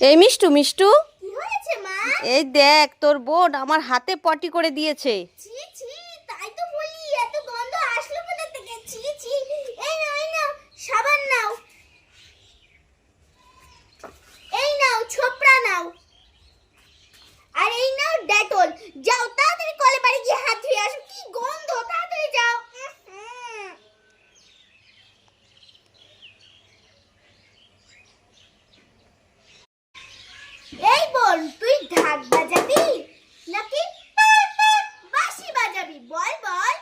এই মিষ্টু মিষ্টু। কি হয়েছে মা? এই দেখ তোর বোন আমার হাতে পটি করে দিয়েছে ছি ছি তাই তো বলি এত গন্ধ আসলো কোথা থেকে ছি ছি এই নাও এই নাও সাবান নাও এই নাও ছোপড়া নাও আর এই নাও ডেটল যাও তাড়াতাড়ি কলে বাড়ি গিয়ে হাত ধুয়ে আসো কি গন্ধ তাড়াতাড়ি যাও উহ, হুম। এই বল তুই বাজাবি নাকি বাঁশি বাজাবি? বল বল।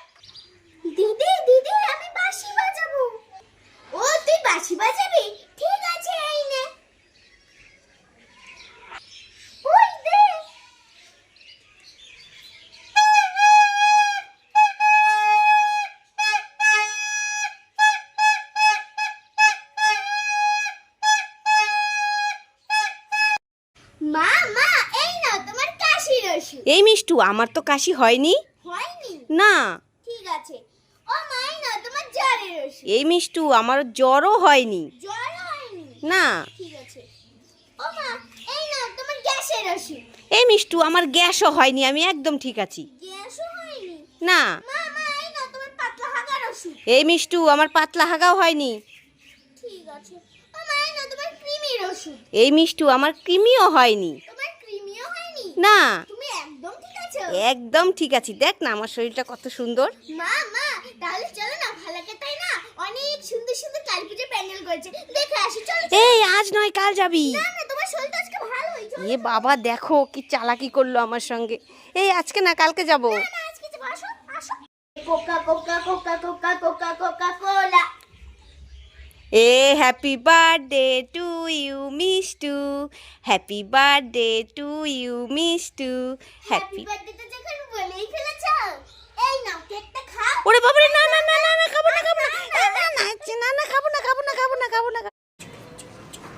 দিদি দিদি, আমি বাঁশি বাজাবো। ও, তুই বাঁশি বাজাবি? ঠিক আছে, এই নে। মা মা এই নাও তোমার কাশির ওষুধ এই মিষ্টু আমার তো কাশি হয়নি। না। ঠিক আছে। ও মা এই তোমার ওষুধ। এই মিষ্টু আমার জ্বরও হয়নি। জ্বর হয়নি? না। ঠিক আছে। ও মা এই নাও তোমার গ্যাসের ওষুধ। এই মিষ্টু আমার গ্যাসও হয়নি আমি একদম ঠিক আছি। গ্যাসও হয়নি? না। মা মা এই নাও তোমার পাতলা হাগার ওষুধ। এই মিষ্টু আমার পাতলা হাগাও হয়নি। ঠিক আছে। ও মা এই নাও তোমার ক্রিমির ওষুধ। এই মিষ্টু আমার কৃমিও হয়নি। তোমার ক্রিমিও হয়নি? না তুমি একদম ঠিক আছো একদম ঠিক আছি। দেখ না আমার শরীরটা কত সুন্দর। মা মা তাহলে চলো না ভালাকে তাই না? অনেক সুন্দর সুন্দর কালী পুজো প্যান্ডেল করেছে। দেখে আসি চলো। এই আজ নয় কাল যাবি। না না তোমার শরীরটা আজকে ভালো হয়েছে এ বাবা দেখো কি চালাকি করল আমার সঙ্গে। এই আজকে না কালকে যাব। না না আজকে যাব আসো আসো। Coca coca coca coca coca coca cola. A happy birthday to you Mishtu happy birthday to birthday তো যখন বলেই ফেলেছো। এই নাও কেকটা খাও। ওরে বাবা রে, না না না না না খাব না খাব না। না না না না না খাব না খাব না খাব না খাব না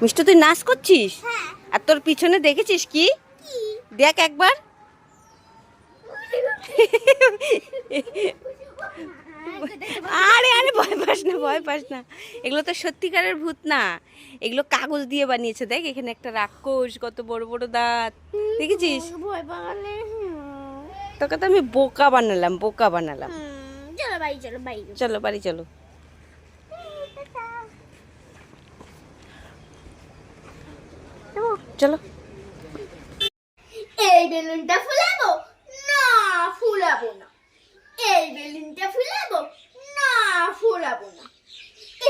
মিষ্টু তুই নাচ করছিস? হ্যাঁ। আর তোর পিছনে দেখেছিস কি? দেখ একবার। আরে পাস না ভয় পাস না। এগুলো তো সত্যিকারের ভূত না। এগুলো কাগজ দিয়ে বানিয়েছে দেখ এখানে একটা রাক্ষস কত বড় বড় দাঁত। দেখেছিস? তোকে তো আমি বোকা বানালাম বোকা বানালাম। চলো বাড়ি চলো বাড়ি। চলো বাড়ি চলো। চলো। এই বেলুনটা ফুলাবো না ফুলাবো না এই বেলুনটা ফুলাবো না ফুলাবো না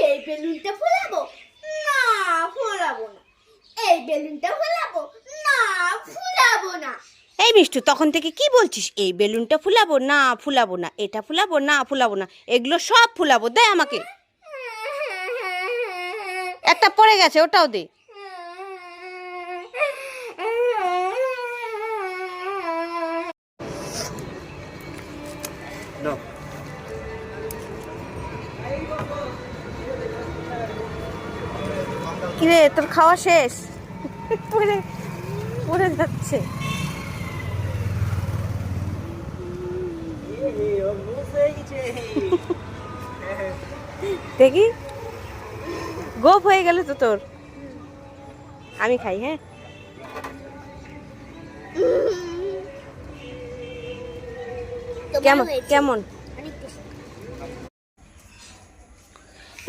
এই বেলুনটা ফুলাবো? না ফুলাবো না। এই বেলুনটা ফুলাবো? না ফুলাবো না। এই মিষ্টু তখন থেকে কি বলছিস? এই বেলুনটা ফুলাবো? না ফুলাবো না। এটা ফুলাবো? না ফুলাবো না। এগুলো সব ফুলাবো। দে আমাকে। একটা পড়ে গেছে ওটাও দে। No. কিরে তোর খাওয়া শেষ? পড়ে পড়ে যাচ্ছে। দেখি। গোপ হয়ে গেল তো তোর। আমি খাই হ্যাঁ? কেমন কেমন?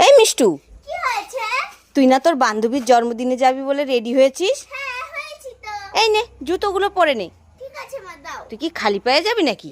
এই মিষ্টু। তুই না তোর বান্ধবীর জন্মদিনে যাবি বলে রেডি হয়েছিস? এই নে জুতোগুলো পরে নে। তুই কি খালি পায়ে যাবি নাকি?